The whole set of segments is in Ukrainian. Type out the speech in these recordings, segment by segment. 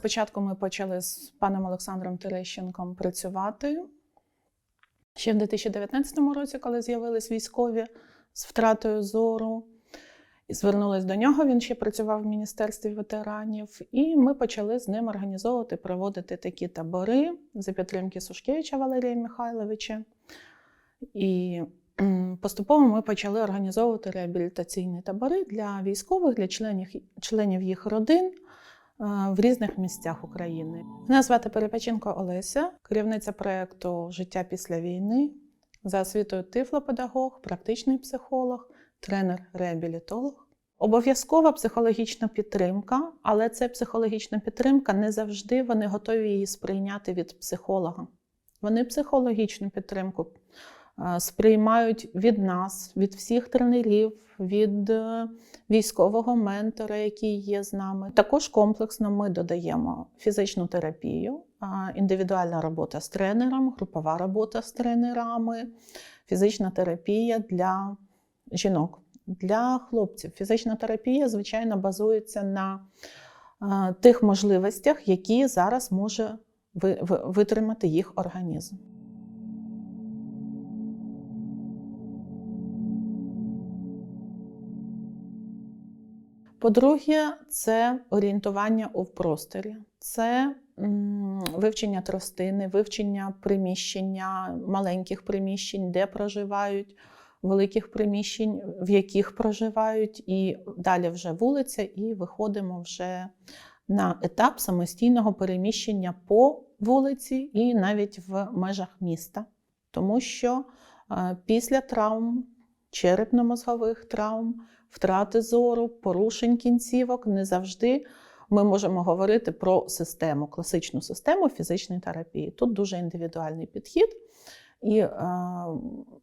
Спочатку ми почали з паном Олександром Терещенком працювати. Ще в 2019 році, коли з'явились військові з втратою зору, і звернулись до нього. Він ще працював в міністерстві ветеранів, і ми почали з ним організовувати, проводити такі табори за підтримки Сушкевича Валерія Михайловича. І поступово ми почали організовувати реабілітаційні табори для військових, для членів, членів їх родин в різних місцях України. Мене звати Перепеченко Олеся, керівниця проєкту Життя після війни. За освітою тифлопедагог, практичний психолог, тренер-реабілітолог. Обов'язкова психологічна підтримка, але це психологічна підтримка не завжди вони готові її сприйняти від психолога. Вони психологічну підтримку е, сприймають від нас, від всіх тренерів, від е, військового ментора, який є з нами. Також комплексно ми додаємо фізичну терапію, е, індивідуальна робота з тренером, групова робота з тренерами, фізична терапія для жінок. Для хлопців фізична терапія, звичайно, базується на е, тих можливостях, які зараз може ви- ви- витримати їх організм. По-друге, це орієнтування у просторі, це вивчення тростини, вивчення приміщення, маленьких приміщень, де проживають, великих приміщень, в яких проживають, і далі вже вулиця, і виходимо вже на етап самостійного переміщення по вулиці і навіть в межах міста. Тому що е, після травм, черепно-мозгових травм, втрати зору, порушень кінцівок не завжди ми можемо говорити про систему, класичну систему фізичної терапії. Тут дуже індивідуальний підхід. І е,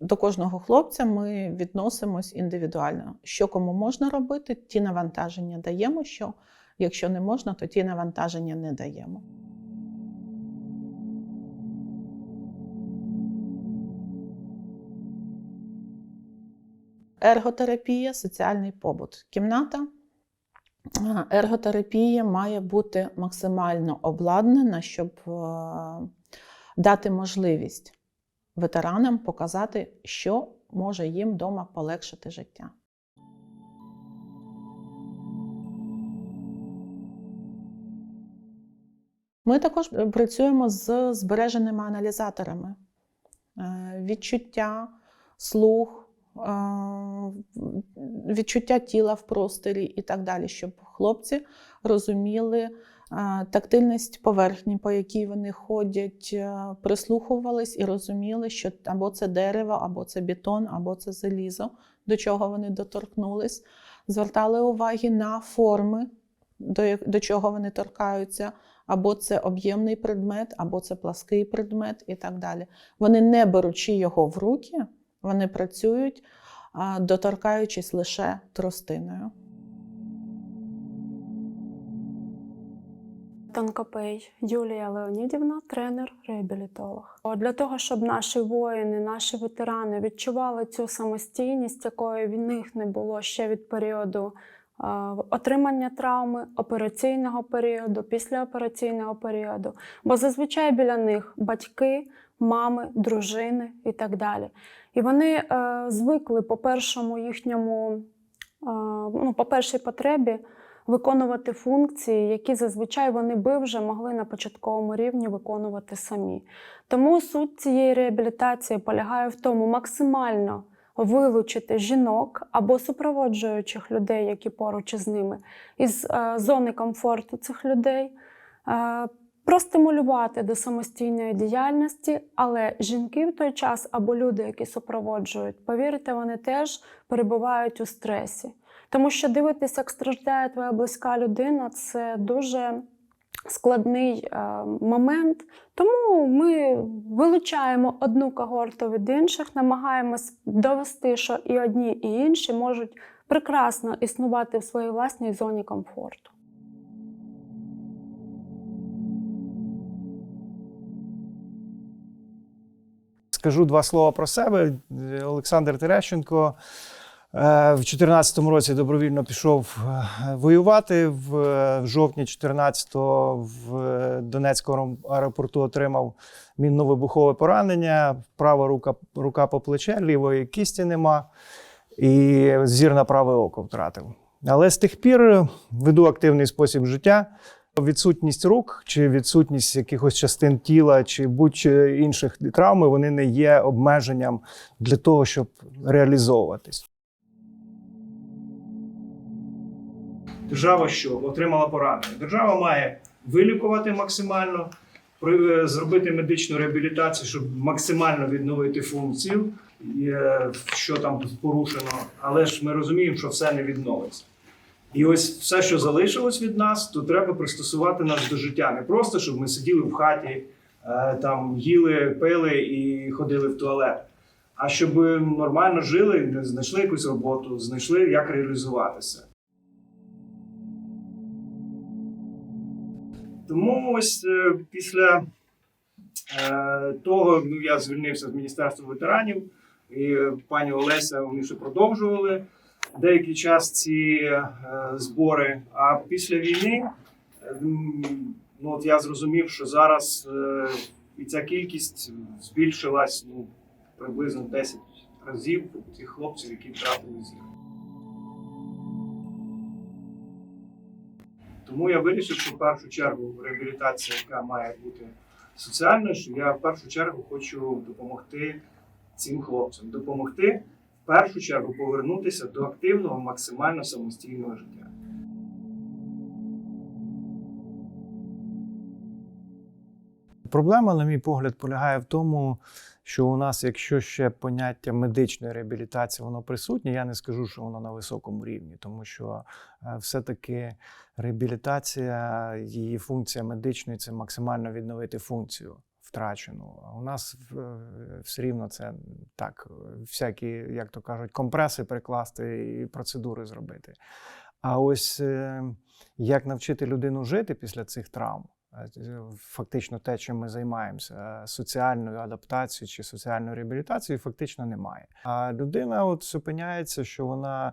до кожного хлопця ми відносимось індивідуально. Що кому можна робити, ті навантаження даємо. Що якщо не можна, то ті навантаження не даємо. Ерготерапія, соціальний побут. Кімната ерготерапія має бути максимально обладнана, щоб е, дати можливість ветеранам показати, що може їм вдома полегшити життя. Ми також працюємо з збереженими аналізаторами. Е, Відчуття, слух, е, відчуття тіла в просторі і так далі, щоб хлопці розуміли тактильність поверхні, по якій вони ходять, прислухувались і розуміли, що або це дерево, або це бетон, або це залізо, до чого вони доторкнулись, звертали уваги на форми, до чого вони торкаються, або це об'ємний предмет, або це плаский предмет і так далі. Вони не беручи його в руки, вони працюють, доторкаючись лише тростиною. Тонкопей Юлія Леонідівна, тренер-реабілітолог. Для того, щоб наші воїни, наші ветерани відчували цю самостійність, якої в них не було ще від періоду отримання травми, операційного періоду, післяопераційного періоду. Бо зазвичай біля них батьки, мами, дружини і так далі. І вони е, звикли по першому їхньому, е, ну, по першій потребі виконувати функції, які зазвичай вони би вже могли на початковому рівні виконувати самі. Тому суть цієї реабілітації полягає в тому, максимально вилучити жінок або супроводжуючих людей, які поруч із ними, із е, зони комфорту цих людей. Простимулювати до самостійної діяльності, але жінки в той час або люди, які супроводжують, повірте, вони теж перебувають у стресі. Тому що дивитися, як страждає твоя близька людина, це дуже складний е, момент. Тому ми вилучаємо одну когорту від інших, намагаємось довести, що і одні, і інші можуть прекрасно існувати в своїй власній зоні комфорту. Скажу два слова про себе. Олександр Терещенко, в 2014 році добровільно пішов е, воювати. В, е, жовтні 14-го в е, Донецькому аеропорту отримав мінно-вибухове поранення. Права рука, рука по плече, лівої кісті нема. І зір на праве око втратив. Але з тих пір веду активний спосіб життя. Відсутність рук чи відсутність якихось частин тіла чи будь-інших травм вони не є обмеженням для того, щоб реалізовуватись. Держава що отримала поранення? Держава має вилікувати максимально, при- зробити медичну реабілітацію, щоб максимально відновити функцію, е, що там порушено. Але ж ми розуміємо, що все не відновиться. І ось все, що залишилось від нас, то треба пристосувати нас до життя. Не просто, щоб ми сиділи в хаті, е, там їли, пили і ходили в туалет. А щоб нормально жили, знайшли якусь роботу, знайшли, як реалізуватися. Тому ось е, після е, того ну, я звільнився з Міністерства ветеранів, і пані Олеся вони ще продовжували деякий час ці е, збори. А після війни ну, от я зрозумів, що зараз е, і ця кількість збільшилась ну, приблизно 10 разів тих хлопців, які втратили зір. Тому я вирішив, що в першу чергу реабілітація, яка має бути соціальною, що я в першу чергу хочу допомогти цим хлопцям, допомогти першу чергу повернутися до активного, максимально самостійного життя. Проблема, на мій погляд, полягає в тому, що у нас, якщо ще поняття медичної реабілітації, воно присутнє, я не скажу, що воно на високому рівні, тому що е, все-таки реабілітація, її функція медичної це максимально відновити функцію втрачену. У нас е, все рівно це так, всякі, як то кажуть, компреси прикласти і процедури зробити. А ось е, як навчити людину жити після цих травм? е, Фактично те, чим ми займаємося, соціальною адаптацією чи соціальною реабілітацією, фактично немає. А людина от зупиняється, що вона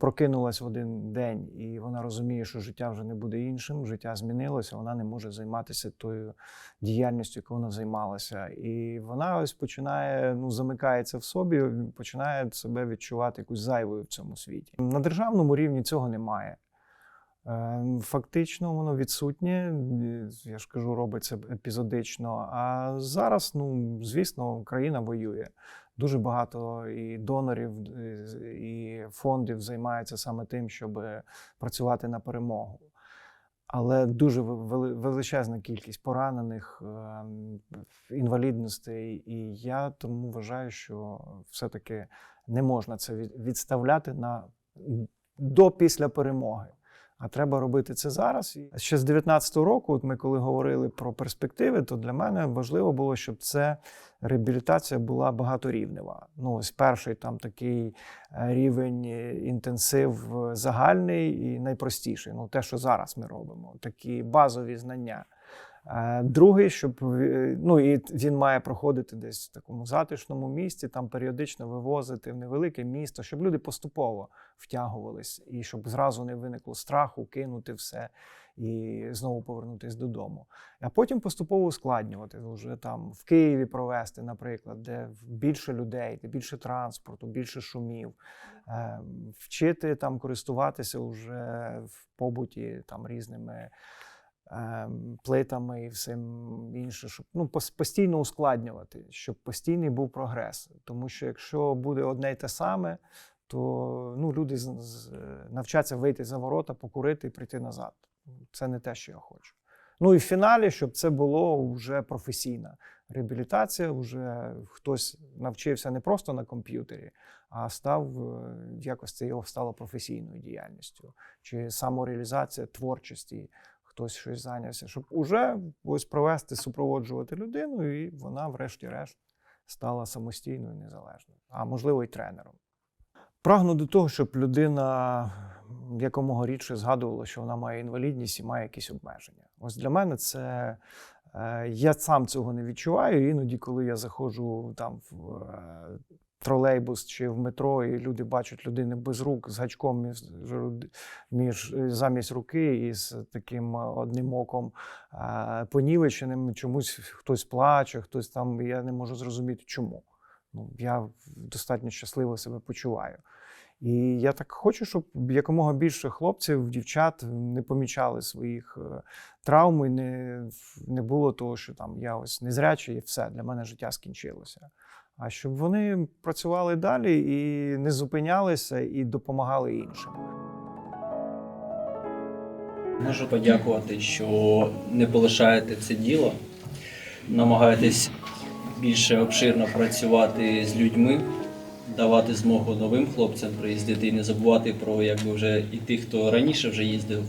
прокинулась в один день, і вона розуміє, що життя вже не буде іншим, життя змінилося, вона не може займатися тою діяльністю, яку вона займалася. І вона ось починає, ну, замикається в собі, починає себе відчувати якусь зайвою в цьому світі. На державному рівні цього немає. Е, Фактично, воно відсутнє. Я ж кажу, робиться епізодично. А зараз, ну звісно, країна воює. Дуже багато і донорів, е, і фондів займаються саме тим, щоб працювати на перемогу. Але дуже величезна кількість поранених, ем, інвалідностей. І я тому вважаю, що все-таки не можна це відставляти на до після перемоги. А треба робити це зараз. І Ще з 19-го року, от ми коли говорили про перспективи, то для мене важливо було, щоб це реабілітація була багаторівнева. Ну, ось перший там такий е, рівень е, інтенсив е, загальний і найпростіший. Ну, те, що зараз ми робимо, такі базові знання. Е, Другий, щоб е, ну і він має проходити десь в такому затишному місці, там періодично вивозити в невелике місто, щоб люди поступово втягувались, і щоб зразу не виникло страху кинути все і знову повернутися додому. А потім поступово ускладнювати вже там в Києві провести, наприклад, де більше людей, де більше транспорту, більше шумів, е, вчити там користуватися вже в побуті там різними плитами і всім інше, щоб ну, постійно ускладнювати, щоб постійний був прогрес. Тому що якщо буде одне й те саме, то ну, люди навчаться вийти за ворота, покурити і прийти назад. Це не те, що я хочу. Ну і в фіналі, щоб це було вже професійна реабілітація, вже хтось навчився не просто на комп'ютері, а став е, якось це його стало професійною діяльністю, чи самореалізація творчості, хтось щось зайнявся, щоб уже ось провести, супроводжувати людину, і вона, врешті-решт, стала самостійною незалежною, а можливо, і тренером. Прагну до того, щоб людина якомога рідше згадувала, що вона має інвалідність і має якісь обмеження. Ось для мене це. е, Я сам цього не відчуваю. Іноді, коли я заходжу там в е, тролейбус чи в метро, і люди бачать людину без рук з гачком між, між замість руки і з таким е, одним оком е, понівеченим. Чомусь хтось плаче, хтось там. Я не можу зрозуміти, чому. Ну, я достатньо щасливо себе почуваю. І я так хочу, щоб якомога більше хлопців, дівчат не помічали своїх е, травм і не, не було того, що там я ось незрячий і все, для мене життя скінчилося. А щоб вони працювали далі і не зупинялися і допомагали іншим. Можу подякувати, що не полишаєте це діло, намагаєтесь більше обширно працювати з людьми, давати змогу новим хлопцям приїздити і не забувати про якби вже і тих, хто раніше вже їздив.